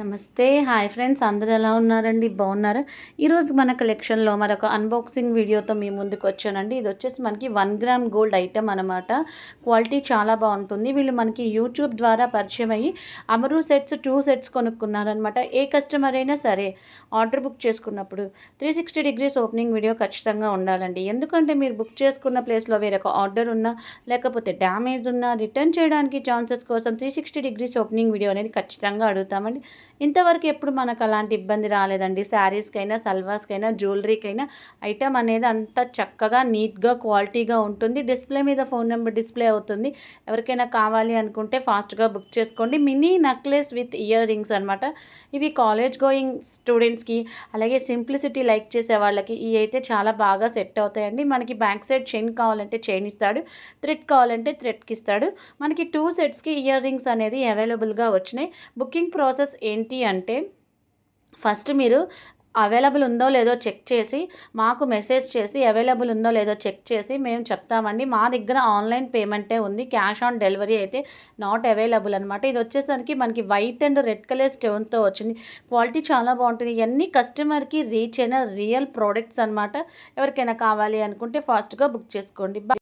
నమస్తే. Hi friends. అందరూ ఎలా ఉన్నారండి? బాగున్నారా? ఈరోజు మన కలెక్షన్లో మరొక అన్బాక్సింగ్ వీడియోతో మీ ముందుకు వచ్చానండి. ఇది వచ్చేసి మనకి వన్ గ్రామ్ గోల్డ్ ఐటమ్ అనమాట క్వాలిటీ చాలా బాగుంటుంది. వీళ్ళు మనకి యూట్యూబ్ ద్వారా పరిచయం అయ్యి అమరు సెట్స్ టూ సెట్స్ కొనుక్కున్నారనమాట ఏ కస్టమర్ అయినా సరే ఆర్డర్ బుక్ చేసుకున్నప్పుడు three sixty degrees opening video ఖచ్చితంగా ఉండాలండి. ఎందుకంటే మీరు బుక్ చేసుకున్న ప్లేస్లో వేరొక ఆర్డర్ ఉన్నా లేకపోతే డ్యామేజ్ ఉన్నా రిటర్న్ చేయడానికి ఛాన్సెస్ కోసం three sixty degrees opening video అనేది ఖచ్చితంగా అడుగుతామండి. ఇంతవరకు ఎప్పుడు మనకు అలాంటి ఇబ్బంది రాలేదండి. శారీస్కైనా సల్వాస్కైనా జ్యువెలరీకైనా ఐటమ్ అనేది అంత చక్కగా నీట్గా క్వాలిటీగా ఉంటుంది. డిస్ప్లే మీద ఫోన్ నెంబర్ డిస్ప్లే అవుతుంది. ఎవరికైనా కావాలి అనుకుంటే ఫాస్ట్గా బుక్ చేసుకోండి. Mini necklace with earrings అనమాట ఇవి కాలేజ్ గోయింగ్ స్టూడెంట్స్కి అలాగే సింప్లిసిటీ లైక్ చేసే వాళ్ళకి ఇవి అయితే చాలా బాగా సెట్ అవుతాయండి. మనకి బ్యాక్ సైడ్ చైన్ కావాలంటే చైన్ ఇస్తాడు. థ్రెడ్ కావాలంటే థ్రెడ్కి ఇస్తాడు. మనకి టూ సెట్స్కి ఇయర్ రింగ్స్ అనేది అవైలబుల్గా వచ్చినాయి. బుకింగ్ ప్రాసెస్ ఏంటి? ఏంటి అంటే ఫస్ట్ మీరు అవైలబుల్ ఉందో లేదో చెక్ చేసి మాకు మెసేజ్ చేసి అవైలబుల్ ఉందో లేదో చెక్ చేసి మేము చెప్తామండి. మా దగ్గర ఆన్లైన్ పేమెంటే ఉంది. క్యాష్ ఆన్ డెలివరీ అయితే నాట్ అవైలబుల్ అనమాట ఇది వచ్చేసరికి మనకి వైట్ అండ్ రెడ్ కలర్ స్టోన్తో వచ్చింది. క్వాలిటీ చాలా బాగుంటుంది. ఇవన్నీ కస్టమర్కి రీచ్ అయిన రియల్ ప్రోడక్ట్స్ అనమాట ఎవరికైనా కావాలి అనుకుంటే ఫాస్ట్గా బుక్ చేసుకోండి.